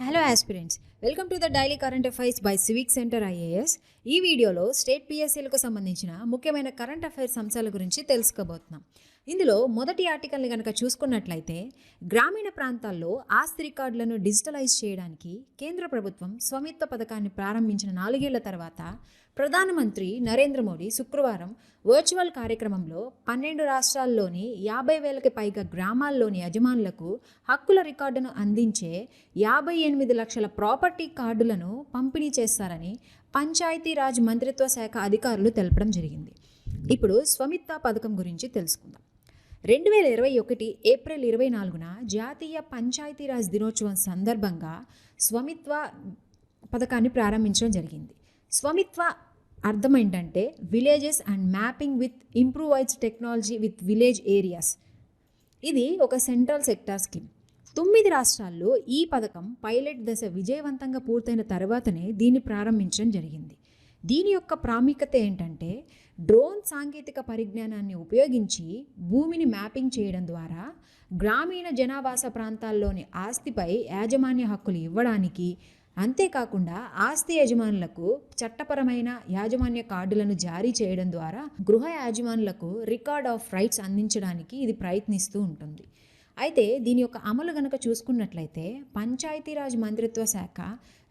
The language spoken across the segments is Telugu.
Hello aspirants welcome to the daily current affairs by Civic Centre IAS ఈ వీడియోలో స్టేట్ పిఎస్సీలకు సంబంధించిన ముఖ్యమైన కరెంట్ అఫైర్స్ అంశాల గురించి తెలుసుకోబోతున్నాం. ఇందులో మొదటి ఆర్టికల్ని కనుక చూసుకున్నట్లయితే గ్రామీణ ప్రాంతాల్లో ఆస్తి రికార్డులను డిజిటలైజ్ చేయడానికి కేంద్ర ప్రభుత్వం స్వమిత్వ పథకాన్ని ప్రారంభించిన నాలుగేళ్ళ తర్వాత ప్రధానమంత్రి నరేంద్ర మోడీ శుక్రవారం వర్చువల్ కార్యక్రమంలో పన్నెండు రాష్ట్రాల్లోని యాభై వేలకి పైగా గ్రామాల్లోని యజమానులకు హక్కుల రికార్డును అందించే యాభై ఎనిమిది లక్షల ప్రాపర్టీ కార్డులను పంపిణీ చేస్తారని పంచాయతీరాజ్ మంత్రిత్వ శాఖ అధికారులు తెలపడం జరిగింది. ఇప్పుడు స్వమిత్వ పథకం గురించి తెలుసుకుందాం. రెండు వేల ఇరవై ఒకటి ఏప్రిల్ ఇరవై నాలుగున జాతీయ పంచాయతీరాజ్ దినోత్సవం సందర్భంగా స్వమిత్వ పథకాన్ని ప్రారంభించడం జరిగింది. స్వమిత్వ అర్థం ఏంటంటే villages and mapping with improvised technology with village areas ఇది ఒక సెంట్రల్ సెక్టార్ స్కీమ్ తొమ్మిది రాష్ట్రాల్లో ఈ పథకం పైలట్ దశ విజయవంతంగా పూర్తయిన తర్వాతనే దీన్ని ప్రారంభించడం జరిగింది. దీని యొక్క ప్రాముఖ్యత ఏంటంటే డ్రోన్ సాంకేతిక పరిజ్ఞానాన్ని ఉపయోగించి భూమిని మ్యాపింగ్ చేయడం ద్వారా గ్రామీణ జనావాస ప్రాంతాల్లోని ఆస్తిపై యాజమాన్య హక్కులు ఇవ్వడానికి అంతేకాకుండా ఆస్తి యజమానులకు చట్టపరమైన యాజమాన్య కార్డులను జారీ చేయడం ద్వారా గృహ యాజమానులకు రికార్డ్ ఆఫ్ రైట్స్ అందించడానికి ఇది ప్రయత్నిస్తూ ఉంటుంది. అయితే దీని యొక్క అమలు గనక చూసుకున్నట్లయితే పంచాయతీరాజ్ మంత్రిత్వ శాఖ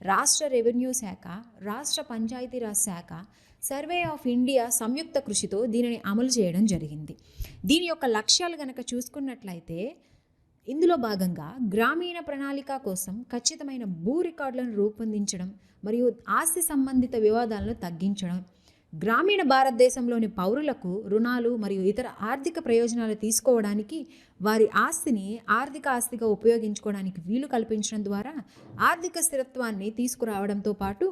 రాష్ట్ర రెవెన్యూ శాఖ రాష్ట్ర పంచాయతీరాజ్ శాఖ సర్వే ఆఫ్ ఇండియా సంయుక్త కృషితో దీనిని అమలు చేయడం జరిగింది. దీని యొక్క లక్ష్యాలు గనక చూసుకున్నట్లయితే ఇందులో భాగంగా గ్రామీణ ప్రణాళిక కోసం ఖచ్చితమైన భూ రికార్డులను రూపొందించడం మరియు ఆస్తి సంబంధిత వివాదాలను తగ్గించడం గ్రామీణ భారతదేశంలోని పౌరులకు రుణాలు మరియు ఇతర ఆర్థిక ప్రయోజనాలు తీసుకోవడానికి వారి ఆస్తిని ఆర్థిక ఆస్తిగా ఉపయోగించుకోవడానికి వీలు కల్పించడం ద్వారా ఆర్థిక స్థిరత్వాన్ని తీసుకురావడంతో పాటు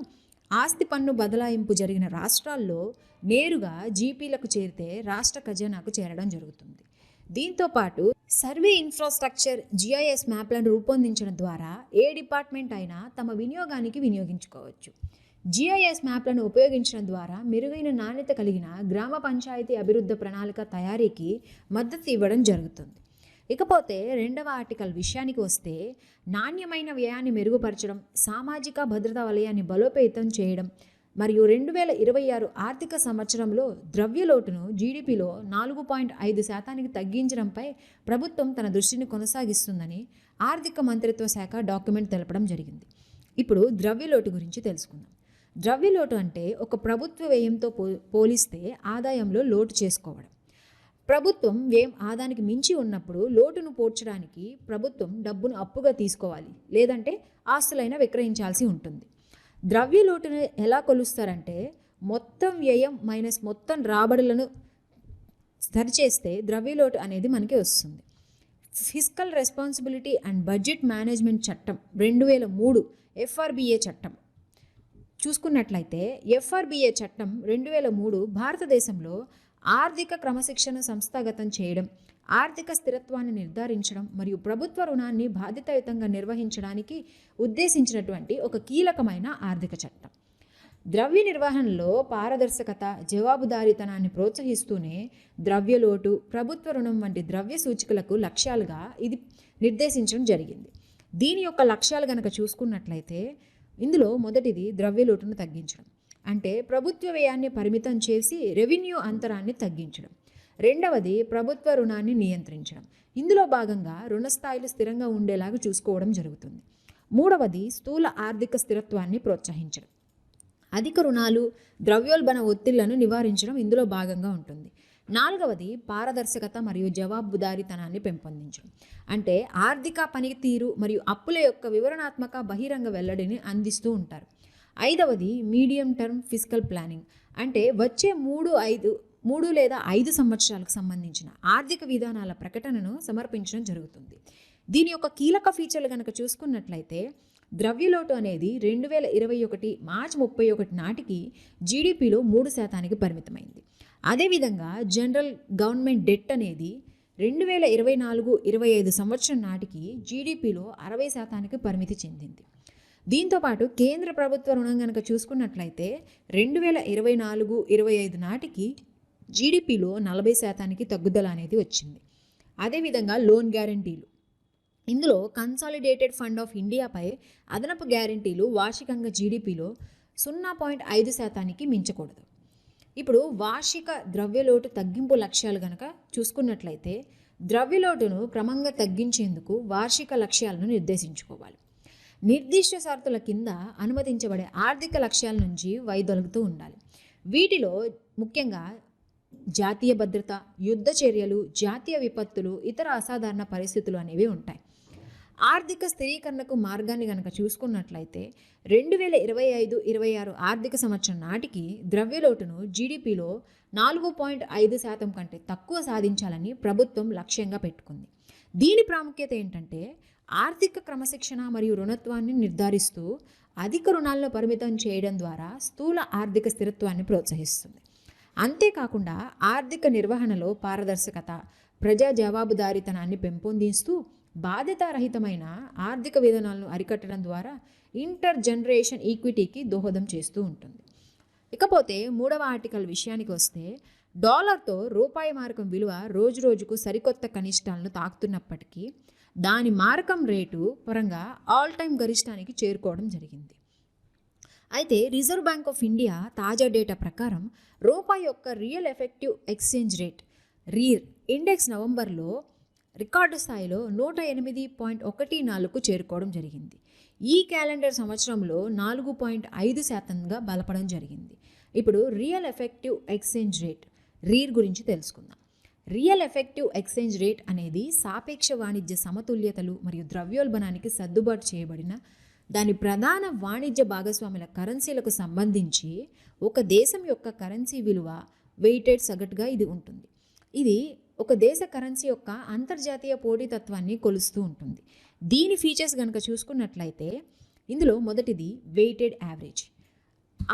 ఆస్తి పన్ను బదలాయింపు జరిగిన రాష్ట్రాల్లో నేరుగా జీపీలకు చేరితే రాష్ట్ర ఖజానాకు చేరడం జరుగుతుంది. దీంతో పాటు సర్వే ఇన్ఫ్రాస్ట్రక్చర్ జిఐఎస్ మ్యాప్లను రూపొందించడం ద్వారా ఏ డిపార్ట్మెంట్ అయినా తమ వినియోగానికి వినియోగించుకోవచ్చు. జిఐఎస్ మ్యాప్లను ఉపయోగించడం ద్వారా మెరుగైన నాణ్యత కలిగిన గ్రామ పంచాయతీ అభివృద్ధి ప్రణాళిక తయారీకి మద్దతు ఇవ్వడం జరుగుతుంది. ఇకపోతే రెండవ ఆర్టికల్ విషయానికి వస్తే నాణ్యమైన వ్యయాన్ని మెరుగుపరచడం సామాజిక భద్రతా వలయాన్ని బలోపేతం చేయడం మరియు రెండు వేల ఇరవై ఆరు ఆర్థిక సంవత్సరంలో ద్రవ్యలోటును జీడిపిలో నాలుగు పాయింట్ ఐదు శాతానికి తగ్గించడంపై ప్రభుత్వం తన దృష్టిని కొనసాగిస్తుందని ఆర్థిక మంత్రిత్వ శాఖ డాక్యుమెంట్ తెలపడం జరిగింది. ఇప్పుడు ద్రవ్యలోటు గురించి తెలుసుకుందాం. ద్రవ్యలోటు అంటే ఒక ప్రభుత్వ వ్యయంతో పో పోలిస్తే ఆదాయంలో లోటు చేసుకోవడం. ప్రభుత్వం వ్యయం ఆదానికి మించి ఉన్నప్పుడు లోటును పోడ్చడానికి ప్రభుత్వం డబ్బును అప్పుగా తీసుకోవాలి లేదంటే ఆస్తులైనా విక్రయించాల్సి ఉంటుంది. ద్రవ్య లోటును ఎలా కొలుస్తారంటే మొత్తం వ్యయం మైనస్ మొత్తం రాబడులను సరిచేస్తే ద్రవ్యలోటు అనేది మనకి వస్తుంది. Physical responsibility and budget management చట్టం రెండు వేల మూడు ఎఫ్ఆర్బిఏ చట్టం. చూసుకున్నట్లయితే ఎఫ్ఆర్బిఏ చట్టం రెండు వేల మూడు భారతదేశంలో ఆర్థిక క్రమశిక్షణ సంస్థాగతం చేయడం ఆర్థిక స్థిరత్వాన్ని నిర్ధారించడం మరియు ప్రభుత్వ రుణాన్ని బాధ్యతాయుతంగా నిర్వహించడానికి ఉద్దేశించినటువంటి ఒక కీలకమైన ఆర్థిక చట్టం. ద్రవ్య నిర్వహణలో పారదర్శకత జవాబుదారీతనాన్ని ప్రోత్సహిస్తూనే ద్రవ్యలోటు ప్రభుత్వ రుణం వంటి ద్రవ్య సూచికలకు లక్ష్యాలుగా ఇది నిర్దేశించడం జరిగింది. దీని యొక్క లక్ష్యాలు గనక చూసుకున్నట్లయితే ఇందులో మొదటిది ద్రవ్యలోటును తగ్గించడం. అంటే ప్రభుత్వ వ్యయాన్ని పరిమితం చేసి రెవెన్యూ అంతరాన్ని తగ్గించడం. రెండవది ప్రభుత్వ రుణాన్ని నియంత్రించడం. ఇందులో భాగంగా రుణ స్థాయిలు స్థిరంగా ఉండేలాగా చూసుకోవడం జరుగుతుంది. మూడవది స్థూల ఆర్థిక స్థిరత్వాన్ని ప్రోత్సహించడం. అధిక రుణాలు ద్రవ్యోల్బణ ఒత్తిళ్ళను నివారించడం ఇందులో భాగంగా ఉంటుంది. నాలుగవది పారదర్శకత మరియు జవాబుదారీతనాన్ని పెంపొందించడం. అంటే ఆర్థిక పనితీరు మరియు అప్పుల యొక్క వివరణాత్మక బహిరంగ వెల్లడిని అందిస్తూ ఉంటారు. ఐదవది మీడియం టర్మ్ ఫిజికల్ ప్లానింగ్. అంటే వచ్చే మూడు ఐదు మూడు లేదా ఐదు సంవత్సరాలకు సంబంధించిన ఆర్థిక విధానాల ప్రకటనను సమర్పించడం జరుగుతుంది. దీని యొక్క కీలక ఫీచర్లు కనుక చూసుకున్నట్లయితే ద్రవ్యలోటు అనేది రెండు వేల ఇరవై ఒకటి మార్చి ముప్పై ఒకటి నాటికి జీడిపిలో మూడు శాతానికి పరిమితమైంది. అదేవిధంగా జనరల్ గవర్నమెంట్ డెట్ అనేది రెండు వేల ఇరవై నాలుగు ఇరవై ఐదు సంవత్సరం నాటికి జీడిపిలో అరవై శాతానికి పరిమితి చెందింది. దీంతోపాటు కేంద్ర ప్రభుత్వ రుణం కనుక చూసుకున్నట్లయితే రెండు వేల ఇరవై నాలుగు ఇరవై ఐదు నాటికి జీడిపిలో నలభై శాతానికి తగ్గుదల అనేది వచ్చింది. అదేవిధంగా లోన్ గ్యారంటీలు. ఇందులో కన్సాలిడేటెడ్ ఫండ్ ఆఫ్ ఇండియాపై అదనపు గ్యారంటీలు వార్షికంగా జీడిపిలో సున్నా పాయింట్ ఐదు శాతానికి మించకూడదు. ఇప్పుడు వార్షిక ద్రవ్యలోటు తగ్గింపు లక్ష్యాలు గనక చూసుకున్నట్లయితే ద్రవ్యలోటును క్రమంగా తగ్గించేందుకు వార్షిక లక్ష్యాలను నిర్దేశించుకోవాలి. నిర్దిష్ట షరతుల కింద అనుమతించబడే ఆర్థిక లక్ష్యాల నుంచి వైదొలుగుతూ ఉండాలి. వీటిలో ముఖ్యంగా జాతీయ భద్రత యుద్ధ చర్యలు జాతీయ విపత్తులు ఇతర అసాధారణ పరిస్థితులు అనేవి ఉంటాయి. ఆర్థిక స్థిరీకరణకు మార్గాన్ని కనుక చూసుకున్నట్లయితే రెండు వేల ఇరవై ఐదు ఇరవై ఆరు ఆర్థిక సంవత్సరం నాటికి ద్రవ్యలోటును జీడిపిలో నాలుగు పాయింట్ ఐదు శాతం కంటే తక్కువ సాధించాలని ప్రభుత్వం లక్ష్యంగా పెట్టుకుంది. దీని ప్రాముఖ్యత ఏంటంటే ఆర్థిక క్రమశిక్షణ మరియు రుణత్వాన్ని నిర్ధారిస్తూ అధిక రుణాల్లో పరిమితం చేయడం ద్వారా స్థూల ఆర్థిక స్థిరత్వాన్ని ప్రోత్సహిస్తుంది. అంతేకాకుండా ఆర్థిక నిర్వహణలో పారదర్శకత ప్రజా జవాబుదారీతనాన్ని పెంపొందిస్తూ బాధ్యతారహితమైన ఆర్థిక విధానాలను అరికట్టడం ద్వారా ఇంటర్ జనరేషన్ ఈక్విటీకి దోహదం చేస్తూ ఉంటుంది. ఇకపోతే మూడవ ఆర్టికల్ విషయానికి వస్తే డాలర్తో రూపాయి మారకం విలువ రోజు రోజుకు సరికొత్త కనిష్టాలను తాకుతున్నప్పటికీ దాని మారకం రేటు పరంగా ఆల్ టైం గరిష్టానికి చేరుకోవడం జరిగింది. అయితే రిజర్వ్ బ్యాంక్ ఆఫ్ ఇండియా తాజా డేటా ప్రకారం రూపాయి యొక్క real effective exchange rate REER index నవంబర్లో రికార్డు స్థాయిలో నూట ఎనిమిది పాయింట్ ఒకటి నాలుగుకు చేరుకోవడం జరిగింది. ఈ క్యాలెండర్ సంవత్సరంలో నాలుగు పాయింట్ ఐదు శాతంగా బలపడం జరిగింది. ఇప్పుడు real effective exchange rate REER గురించి తెలుసుకుందాం. రియల్ ఎఫెక్టివ్ ఎక్స్చేంజ్ రేట్ అనేది సాపేక్ష వాణిజ్య సమతుల్యతలు మరియు ద్రవ్యోల్బణానికి సర్దుబాటు చేయబడిన దాని ప్రధాన వాణిజ్య భాగస్వాముల కరెన్సీలకు సంబంధించి ఒక దేశం యొక్క కరెన్సీ విలువ వెయిటెడ్ సగటుగా ఇది ఉంటుంది. ఇది ఒక దేశ కరెన్సీ యొక్క అంతర్జాతీయ పోటీతత్వాన్ని కొలుస్తూ ఉంటుంది. దీని ఫీచర్స్ కనుక చూసుకున్నట్లయితే ఇందులో మొదటిది వెయిటెడ్ యావరేజ్.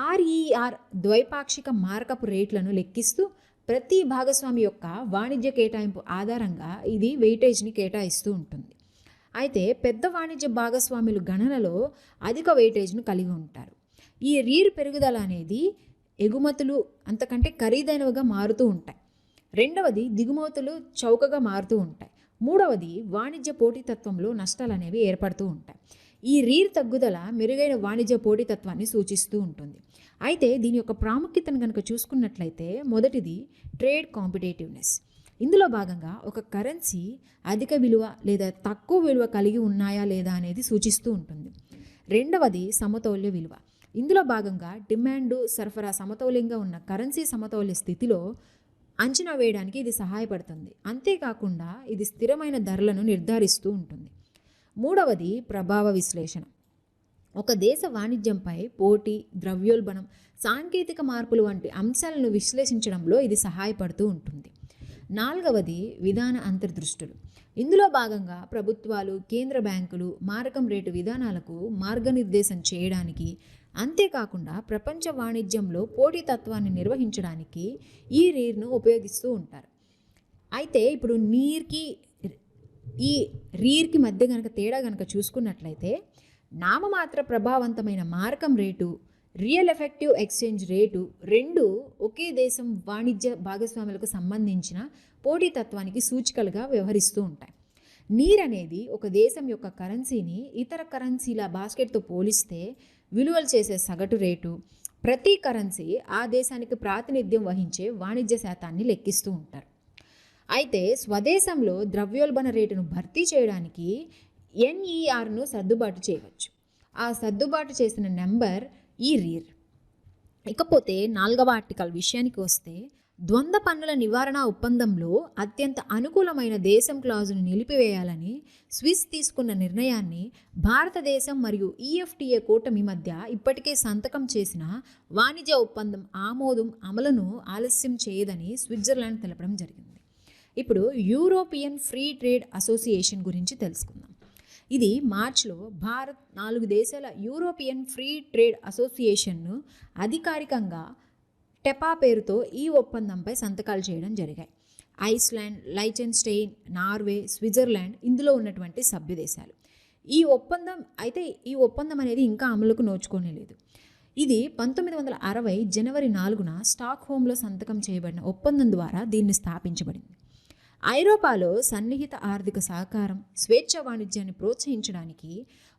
ఆర్ఈఆర్ ద్వైపాక్షిక మారకపు రేట్లను లెక్కిస్తూ ప్రతి భాగస్వామి యొక్క వాణిజ్య కేటాయింపు ఆధారంగా ఇది వెయిటేజ్ని కేటాయిస్తూ ఉంటుంది. అయితే పెద్ద వాణిజ్య భాగస్వాములు గణనలో అధిక వెయిటేజ్ను కలిగి ఉంటారు. ఈ రీర్ పెరుగుదల అనేది ఎగుమతులు అంతకంటే ఖరీదైనవిగా మారుతూ ఉంటాయి. రెండవది దిగుమతులు చౌకగా మారుతూ ఉంటాయి. మూడవది వాణిజ్య పోటీతత్వంలో నష్టాలు అనేవి ఏర్పడుతూ ఉంటాయి. ఈ రీర్ తగ్గుదల మెరుగైన వాణిజ్య పోటీతత్వాన్ని సూచిస్తూ ఉంటుంది. అయితే దీని యొక్క ప్రాముఖ్యతను కనుక చూసుకున్నట్లయితే మొదటిది ట్రేడ్ కాంపిటేటివ్నెస్. ఇందులో భాగంగా ఒక కరెన్సీ అధిక విలువ లేదా తక్కువ విలువ కలిగి ఉన్నాయా లేదా అనేది సూచిస్తూ ఉంటుంది. రెండవది సమతౌల్య విలువ. ఇందులో భాగంగా డిమాండ్ సరఫరా సమతౌల్యంగా ఉన్న కరెన్సీ సమతౌల్య స్థితిలో అంచనా వేయడానికి ఇది సహాయపడుతుంది. అంతేకాకుండా ఇది స్థిరమైన ధరలను నిర్ధారిస్తూ ఉంటుంది. మూడవది ప్రభావ విశ్లేషణ. ఒక దేశ వాణిజ్యంపై పోటీ ద్రవ్యోల్బణం సాంకేతిక మార్పులు వంటి అంశాలను విశ్లేషించడంలో ఇది సహాయపడుతూ ఉంటుంది. నాలుగవది విధాన అంతర్దృష్టులు. ఇందులో భాగంగా ప్రభుత్వాలు కేంద్ర బ్యాంకులు మారకం రేటు విధానాలకు మార్గనిర్దేశం చేయడానికి అంతేకాకుండా ప్రపంచ వాణిజ్యంలో పోటీతత్వాన్ని నిర్వహించడానికి ఈ నీరును ఉపయోగిస్తూ ఉంటారు. అయితే ఇప్పుడు నీర్కి ఈ రీర్కి మధ్య కనుక తేడా కనుక చూసుకున్నట్లయితే నామమాత్ర ప్రభావవంతమైన Markram rate real effective exchange rate రెండు ఒకే దేశం వాణిజ్య భాగస్వాములకు సంబంధించిన పోటీతత్వానికి సూచికలుగా వ్యవహరిస్తూ ఉంటాయి. నీర్ అనేది ఒక దేశం యొక్క కరెన్సీని ఇతర కరెన్సీల బాస్కెట్తో పోలిస్తే విలువలు చేసే సగటు రేటు ప్రతి కరెన్సీ ఆ దేశానికి ప్రాతినిధ్యం వహించే వాణిజ్య శాతాన్ని లెక్కిస్తూ ఉంటారు. అయితే స్వదేశంలో ద్రవ్యోల్బణ రేటును భర్తీ చేయడానికి ఎన్ఈఆర్ను సర్దుబాటు చేయవచ్చు. ఆ సర్దుబాటు చేసిన నెంబర్ ఈ రీర్. ఇకపోతే నాలుగవ ఆర్టికల్ విషయానికి వస్తే ద్వంద్వ పన్నుల నివారణ ఒప్పందంలో అత్యంత అనుకూలమైన దేశం క్లాజును నిలిపివేయాలని స్విస్ తీసుకున్న నిర్ణయాన్ని భారతదేశం మరియు ఈఎఫ్టీఏ కూటమి మధ్య ఇప్పటికే సంతకం చేసిన వాణిజ్య ఒప్పందం ఆమోదం అమలును ఆలస్యం చేయదని స్విట్జర్లాండ్ తెలపడం జరిగింది. ఇప్పుడు యూరోపియన్ ఫ్రీ ట్రేడ్ అసోసియేషన్ గురించి తెలుసుకుందాం. ఇది మార్చ్లో భారత్ నాలుగు దేశాల యూరోపియన్ ఫ్రీ ట్రేడ్ అసోసియేషన్ను అధికారికంగా టెపా పేరుతో ఈ ఒప్పందంపై సంతకాలు చేయడం జరిగాయి. ఐస్లాండ్ లైచెన్స్టెయిన్ నార్వే స్విట్జర్లాండ్ ఇందులో ఉన్నటువంటి సభ్య దేశాలు ఈ ఒప్పందం అయితే ఈ ఒప్పందం అనేది ఇంకా అమలుకు నోచుకోనే లేదు. ఇది పంతొమ్మిది వందల అరవై జనవరి నాలుగున స్టాక్ హోమ్లో సంతకం చేయబడిన ఒప్పందం ద్వారా దీన్ని స్థాపించబడింది. ఐరోపాలో సన్నిహిత ఆర్థిక సహకారం స్వేచ్ఛ వాణిజ్యాన్ని ప్రోత్సహించడానికి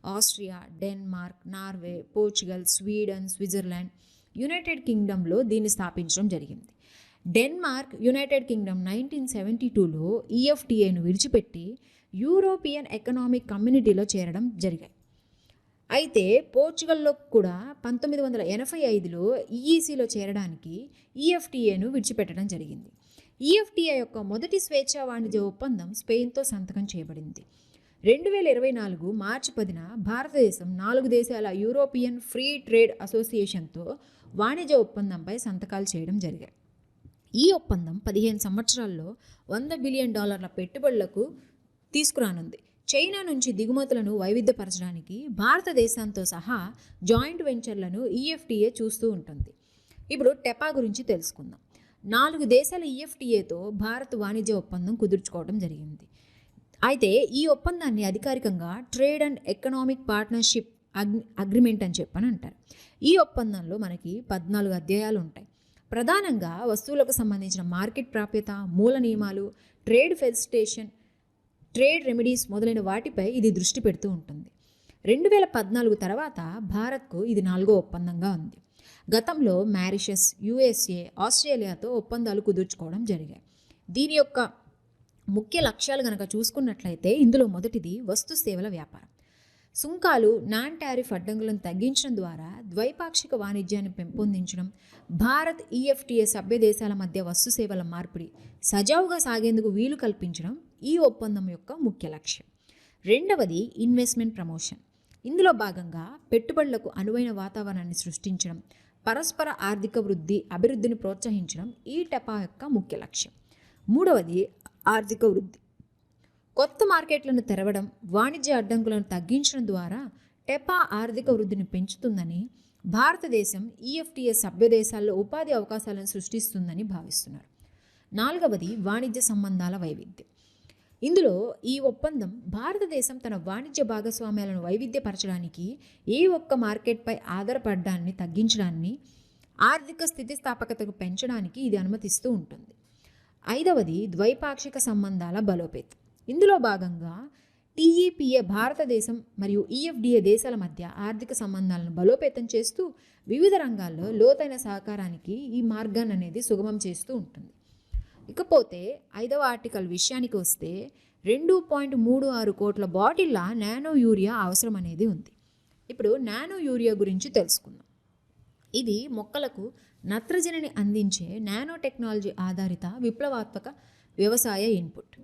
Austria Denmark Norway Portugal Sweden Switzerland United కింగ్డమ్లో దీన్ని స్థాపించడం జరిగింది. Denmark United Kingdom nineteen seventy టూలో ఈఎఫ్టీఏను విడిచిపెట్టి యూరోపియన్ ఎకనామిక్ కమ్యూనిటీలో చేరడం జరిగాయి. అయితే పోర్చుగల్లో కూడా పంతొమ్మిది వందల ఎనభై ఐదులో ఈఈసీలో చేరడానికి ఈఎఫ్టీఏను విడిచిపెట్టడం జరిగింది. ఈఎఫ్టీఐ యొక్క మొదటి స్వేచ్ఛా వాణిజ్య ఒప్పందం స్పెయిన్తో సంతకం చేయబడింది. రెండు వేల ఇరవై నాలుగు మార్చి పదిన భారతదేశం నాలుగు దేశాల యూరోపియన్ ఫ్రీ ట్రేడ్ అసోసియేషన్తో వాణిజ్య ఒప్పందంపై సంతకాలు చేయడం జరిగాయి. ఈ ఒప్పందం పదిహేను సంవత్సరాల్లో వంద బిలియన్ డాలర్ల పెట్టుబడులకు తీసుకురానుంది. చైనా నుంచి దిగుమతులను వైవిధ్యపరచడానికి భారతదేశంతో సహా జాయింట్ వెంచర్లను ఈఎఫ్టీఏ చూస్తూ ఉంటుంది. ఇప్పుడు టెపా గురించి తెలుసుకుందాం. నాలుగు దేశాల ఈఎఫ్టీఏతో భారత్ వాణిజ్య ఒప్పందం కుదుర్చుకోవడం జరిగింది. అయితే ఈ ఒప్పందాన్ని అధికారికంగా ట్రేడ్ అండ్ ఎకనామిక్ పార్ట్నర్షిప్ అగ్ అగ్రిమెంట్ అని చెప్పని అంటారు. ఈ ఒప్పందంలో మనకి పద్నాలుగు అధ్యాయాలు ఉంటాయి. ప్రధానంగా వస్తువులకు సంబంధించిన మార్కెట్ ప్రాప్యత మూల నియమాలు ట్రేడ్ ఫెసిలిటేషన్ ట్రేడ్ రెమెడీస్ మొదలైన వాటిపై ఇది దృష్టి పెడుతూ ఉంటుంది. రెండు వేల పద్నాలుగు తర్వాత భారత్కు ఇది నాలుగో ఒప్పందంగా ఉంది. గతంలో మ్యారిషస్ యుఎస్ఏ ఆస్ట్రేలియాతో ఒప్పందాలు కుదుర్చుకోవడం జరిగాయి. దీని యొక్క ముఖ్య లక్ష్యాలు కనుక చూసుకున్నట్లయితే ఇందులో మొదటిది వస్తు సేవల వ్యాపారం. సుంకాలు నాన్ టారిఫ్ అడ్డంకులను తగ్గించడం ద్వారా ద్వైపాక్షిక వాణిజ్యాన్ని పెంపొందించడం భారత్ ఈఎఫ్టీఏ సభ్య దేశాల మధ్య వస్తు సేవల మార్పిడి సజావుగా సాగేందుకు వీలు కల్పించడం ఈ ఒప్పందం యొక్క ముఖ్య లక్ష్యం. రెండవది ఇన్వెస్ట్మెంట్ ప్రమోషన్. ఇందులో భాగంగా పెట్టుబడులకు అనువైన వాతావరణాన్ని సృష్టించడం పరస్పర ఆర్థిక వృద్ధి అభివృద్ధిని ప్రోత్సహించడం ఈ టెపా యొక్క ముఖ్య లక్ష్యం. మూడవది ఆర్థిక వృద్ధి. కొత్త మార్కెట్లను తెరవడం వాణిజ్య అడ్డంకులను తగ్గించడం ద్వారా టెపా ఆర్థిక వృద్ధిని పెంచుతుందని భారతదేశం ఈఎఫ్టీఏ సభ్య దేశాల్లో ఉపాధి అవకాశాలను సృష్టిస్తుందని భావిస్తున్నారు. నాలుగవది వాణిజ్య సంబంధాల వైవిధ్యం. ఇందులో ఈ ఒప్పందం భారతదేశం తన వాణిజ్య భాగస్వామ్యాలను వైవిధ్యపరచడానికి ఏ ఒక్క మార్కెట్పై ఆధారపడడాన్ని తగ్గించడాన్ని ఆర్థిక స్థితిస్థాపకతకు పెంచడానికి ఇది అనుమతిస్తూ ఉంటుంది. ఐదవది ద్వైపాక్షిక సంబంధాల బలోపేతం. ఇందులో భాగంగా టీఈపీఏ భారతదేశం మరియు ఈఎఫ్డిఏ దేశాల మధ్య ఆర్థిక సంబంధాలను బలోపేతం చేస్తూ వివిధ రంగాల్లో లోతైన సహకారానికి ఈ మార్గాన్ని అనేది సుగమం చేస్తూ ఉంటుంది. ఇకపోతే ఐదవ ఆర్టికల్ విషయానికి వస్తే రెండు పాయింట్ మూడు ఆరు కోట్ల బాటిళ్ళ నానో యూరియా అవసరం అనేది ఉంది. ఇప్పుడు నానో యూరియా గురించి తెలుసుకుందాం. ఇది మొక్కలకు నత్రజనిని అందించే నానో టెక్నాలజీ ఆధారిత విప్లవాత్మక వ్యవసాయ ఇన్పుట్.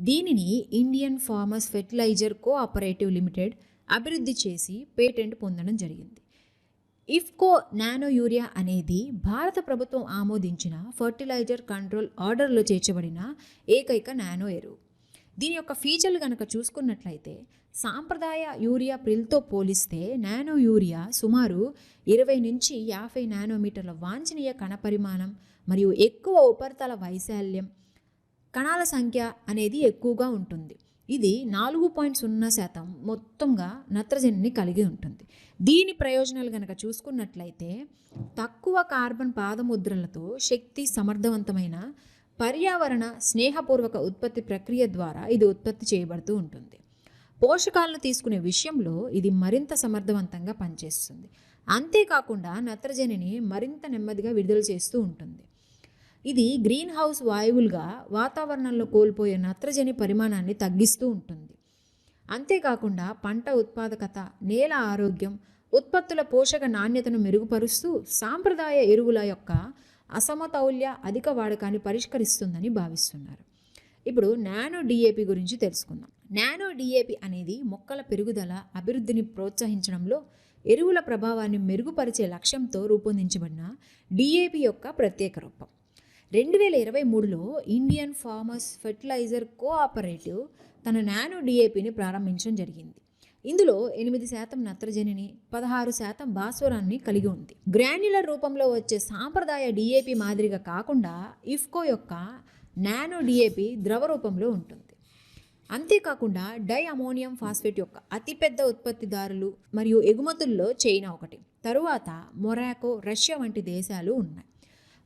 దీనిని Indian Farmers Fertiliser Cooperative Limited అభివృద్ధి చేసి పేటెంట్ పొందడం జరిగింది. ఇఫ్కో నానో యూరియా అనేది భారత ప్రభుత్వం ఆమోదించిన ఫర్టిలైజర్ కంట్రోల్ ఆర్డర్లో చేర్చబడిన ఏకైక నానో ఎరువు. దీని యొక్క ఫీచర్లు కనుక చూసుకున్నట్లయితే సాంప్రదాయ యూరియా ప్రిల్తో పోలిస్తే నానో యూరియా సుమారు ఇరవై నుంచి యాభై నానోమీటర్ల వాంఛనీయ కణ పరిమాణం మరియు ఎక్కువ ఉపరితల వైశాల్యం కణాల సంఖ్య అనేది ఎక్కువగా ఉంటుంది. ఇది నాలుగు పాయింట్ సున్నా శాతం మొత్తంగా నత్రజనిని కలిగి ఉంటుంది. దీని ప్రయోజనాలు కనుక చూసుకున్నట్లయితే తక్కువ కార్బన్ పాదముద్రలతో శక్తి సమర్థవంతమైన పర్యావరణ స్నేహపూర్వక ఉత్పత్తి ప్రక్రియ ద్వారా ఇది ఉత్పత్తి చేయబడుతూ ఉంటుంది. పోషకాలను తీసుకునే విషయంలో ఇది మరింత సమర్థవంతంగా పనిచేస్తుంది. అంతేకాకుండా నత్రజనిని మరింత నెమ్మదిగా విడుదల చేస్తూ ఉంటుంది. ఇది గ్రీన్ హౌస్ వాయువులుగా వాతావరణంలో కోల్పోయే నత్రజని పరిమాణాన్ని తగ్గిస్తూ ఉంటుంది. అంతేకాకుండా పంట ఉత్పాదకత నేల ఆరోగ్యం ఉత్పత్తుల పోషక నాణ్యతను మెరుగుపరుస్తూ సాంప్రదాయ ఎరువుల యొక్క అసమతౌల్య అధిక వాడకాన్ని పరిష్కరిస్తుందని భావిస్తున్నారు. ఇప్పుడు నానో డిఏపి గురించి తెలుసుకుందాం. నానో డిఏపి అనేది మొక్కల పెరుగుదల అభివృద్ధిని ప్రోత్సహించడంలో ఎరువుల ప్రభావాన్ని మెరుగుపరిచే లక్ష్యంతో రూపొందించబడిన డిఏపి యొక్క ప్రత్యేక రూపం. రెండు వేల ఇరవై మూడులో ఇండియన్ ఫార్మర్స్ ఫెర్టిలైజర్ కోఆపరేటివ్ తన నానో డిఏపిని ప్రారంభించడం జరిగింది. ఇందులో ఎనిమిది శాతం నత్రజనిని పదహారు శాతం భాస్వరాన్ని కలిగి ఉంది. గ్రాన్యులర్ రూపంలో వచ్చే సాంప్రదాయ డిఏపి మాదిరిగా కాకుండా ఇఫ్కో యొక్క నానో డిఏపి ద్రవ రూపంలో ఉంటుంది. అంతేకాకుండా డై అమోనియం ఫాస్ఫేట్ యొక్క అతిపెద్ద ఉత్పత్తిదారులు మరియు ఎగుమతుల్లో చైనా ఒకటి. తరువాత మొరాకో రష్యా వంటి దేశాలు ఉన్నాయి.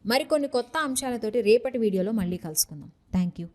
మరికొన్ని కొత్త అంశాలతోటి రేపటి వీడియోలో మళ్ళీ కలుసుకుందాం. Thank you